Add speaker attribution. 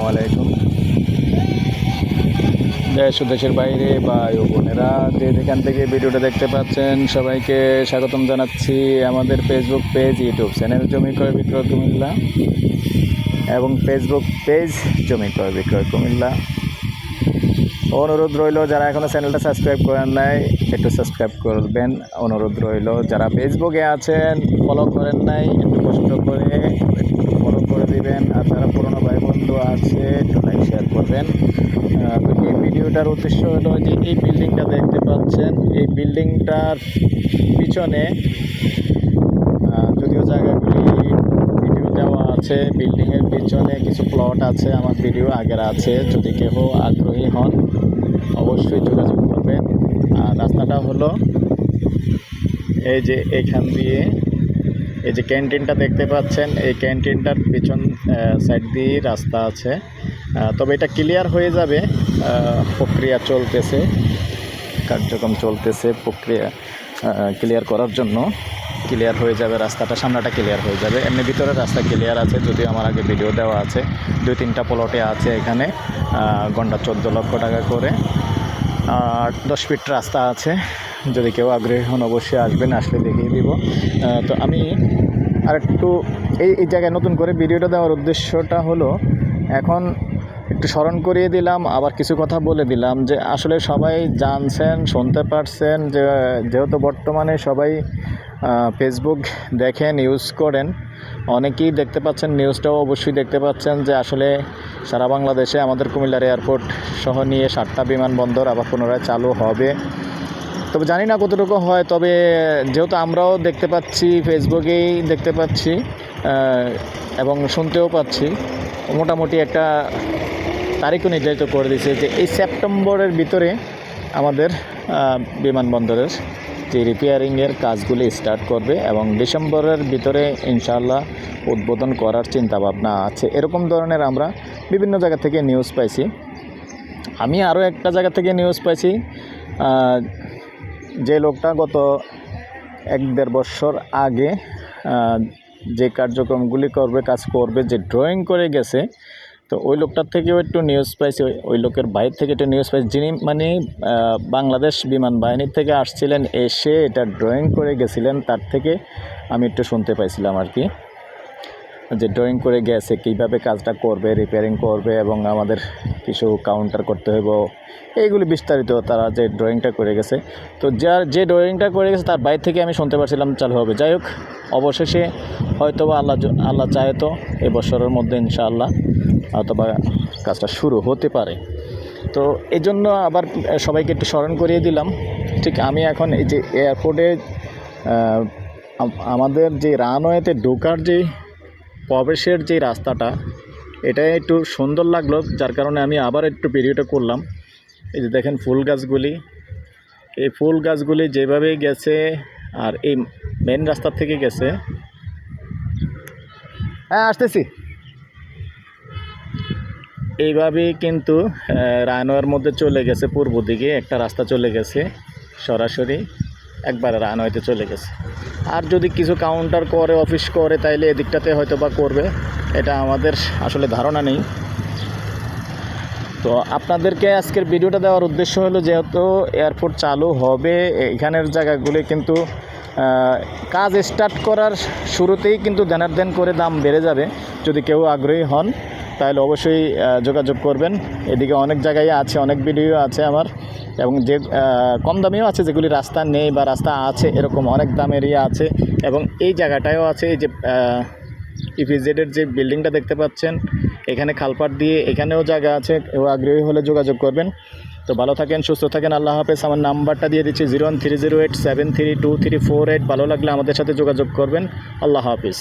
Speaker 1: আসসালামু আলাইকুম। দেশ দেশের বাইরে বা বোনেরা, যে যেখান থেকে ভিডিওটা দেখতে পাচ্ছেন, সবাইকে স্বাগতম জানাচ্ছি আমাদের ফেসবুক পেজ ইউটিউব চ্যানেল জমি ক্রয় বিক্রয় কুমিল্লা এবং ফেসবুক পেজ জমি ক্রয় বিক্রয় কুমিল্লা। অনুরোধ রইল, যারা এখনও চ্যানেলটা সাবস্ক্রাইব করেন নাই, একটু সাবস্ক্রাইব করবেন। অনুরোধ রইল, যারা ফেসবুকে আছেন ফলো করেন নাই, একটু কষ্ট করে ফলো করে দিবেন। আর যারা পুরোনো ভাই বন্ধু আছে, একটু লাইক শেয়ার করবেন। এই ভিডিওটার উদ্দেশ্য হলো যে, এই বিল্ডিংটা দেখতে পাচ্ছেন, এই বিল্ডিংটার পিছনে আহ, যদিও জায়গাগুলি ভিডিও আছে বিল্ডিংয়ের পিছনে কিছু প্লট আছে, আমার ভিডিও আগের আছে। যদি কেউ আগ্রহী হন, অবশ্যই যোগাযোগ করবেন। আর রাস্তাটা হলো এই যে এখান দিয়ে, এই যে ক্যান্টিনটা দেখতে পাচ্ছেন, এই ক্যান্টিনটার পিছন সাইড দিয়ে রাস্তা আছে। তবে এটা ক্লিয়ার হয়ে যাবে প্রক্রিয়া চলতেছে, কার্যক্রম চলতেছে প্রক্রিয়া ক্লিয়ার করার জন্য। ক্লিয়ার হয়ে যাবে, রাস্তাটা সামনাটা ক্লিয়ার হয়ে যাবে। এমনি ভিতরে রাস্তা ক্লিয়ার আছে, যদিও আমার আগে ভিডিও দেওয়া আছে। দুই তিনটা প্লটে আছে এখানে ঘণ্টা চোদ্দ লক্ষ টাকা করে। আর দশ ফিট রাস্তা আছে, যদি কেউ আগ্রহী হন অবশ্যই আসবেন, আসলে দেখিয়ে দিব। তো আমি আর একটু এই এই জায়গায় নতুন করে ভিডিওটা দেওয়ার উদ্দেশ্যটা হলো, এখন একটু স্মরণ করিয়ে দিলাম, আবার কিছু কথা বলে দিলাম যে আসলে সবাই জানছেন, শুনতে পারছেন যে, যেহেতু বর্তমানে সবাই ফেসবুক দেখেন ইউজ করেন। অনেকেই দেখতে পাচ্ছেন নিউজটাও অবশ্যই দেখতে পাচ্ছেন যে আসলে সারা বাংলাদেশে আমাদের কুমিল্লার এয়ারপোর্ট সহ নিয়ে সাতটা বিমানবন্দর আবার পুনরায় চালু হবে। তবে জানি না কতটুকু হয়, তবে যেহেতু আমরাও দেখতে পাচ্ছি ফেসবুকেই দেখতে পাচ্ছি এবং শুনতেও পাচ্ছি, মোটামুটি একটা তারিখও নির্ধারিত করে দিয়েছে যে এই সেপ্টেম্বরের ভিতরে আমাদের বিমানবন্দরের যে রিপেয়ারিংয়ের কাজগুলি স্টার্ট করবে এবং ডিসেম্বরের ভিতরে ইনশাআল্লাহ উদ্বোধন করার চিন্তাভাবনা আছে। এরকম ধরনের আমরা বিভিন্ন জায়গা থেকে নিউজ পাইছি। আমি আরও একটা জায়গা থেকে নিউজ পাইছি যে লোকটা গত এক দেড় বছর আগে যে কার্যক্রমগুলি করবে, কাজ করবে, যে ড্রয়িং করে গেছে তো ওই লোকটার থেকেও একটু নিউজ পাইছি। ওই- লোকের বাইর থেকে একটু নিউজ পাইছি। যিনি মানে বাংলাদেশ বিমান বাহিনীর থেকে আসছিলেন, এসে এটা ড্রয়িং করে গেছিলেন, তার থেকে আমি একটু শুনতে পাইছিলাম আর কি। যে ড্রয়িং করে গেছে, কীভাবে কাজটা করবে রিপেয়ারিং করবে এবং আমাদের কিছু কাউন্টার করতে হইব, এইগুলি বিস্তারিত তারা যে ড্রয়িংটা করে গেছে। তো যার যে ড্রয়িংটা করে গেছে, তার বাইরে থেকে আমি শুনতে পারছিলাম, চালু হবে। যাই হোক, অবশেষে হয়তো বা আল্লাহ আল্লাহ চায় তো এই বছরের মধ্যে ইনশাআল্লাহ অথবা কাজটা শুরু হতে পারে। তো এই জন্য আবার সবাইকে একটু স্মরণ করিয়ে দিলাম। ঠিক আমি এখন এই যে এয়ারপোর্টে আমাদের যে রানওয়েতে ঢোকার যে প্রবেশের যে রাস্তাটা, এটা একটু সুন্দর লাগল, যার কারণে আমি আবার একটু ভিডিওটা করলাম। এই যে দেখেন ফুল গাছগুলি। এই ফুল গাছগুলি যেভাবে গেছে আর এই মেন রাস্তা থেকে গেছে। হ্যাঁ আসতেছি। এইভাবেই কিন্তু রানওয়ের মধ্যে চলে গেছে, পূর্ব দিকে একটা রাস্তা চলে গেছে সরাসরি। একবারে রান রানওয়েতে চলে গেছে। আর যদি কিছু কাউন্টার করে অফিস করে, তাইলে এদিকটাতে হয়তো বা করবে। এটা আমাদের আসলে ধারণা নেই। তো আপনাদেরকে আজকের ভিডিওটা দেওয়ার উদ্দেশ্য হলো, যেহেতু এয়ারপোর্ট চালু হবে, এখানের জায়গাগুলি কিন্তু কাজ স্টার্ট করার শুরুতেই কিন্তু দেনার দেন করে দাম বেড়ে যাবে, যদি কেউ আগ্রহী হন। তাহলে অবশ্যই যোগাযোগ করবেন। এদিকে অনেক জায়গায় আছে, অনেক ভিডিও আছে আমার। এবং যে কম দামেও আছে, যেগুলি রাস্তা নেই বা রাস্তা আছে, এরকম অনেক দামেরই আছে। এবং এই জায়গাটায়ও আছে, এই যে ইপিজেডের যে বিল্ডিংটা দেখতে পাচ্ছেন, এখানে খালপাট দিয়ে এখানেও জায়গা আছে। কেউ আগ্রহী হলে যোগাযোগ করবেন। তো ভালো থাকেন, সুস্থ থাকেন, আল্লাহ হাফেজ। আমার নাম্বারটা দিয়ে দিচ্ছি zero one three zero eight seven three two three four eight. ভালো লাগলে আমাদের সাথে যোগাযোগ করবেন। আল্লাহ হাফিজ।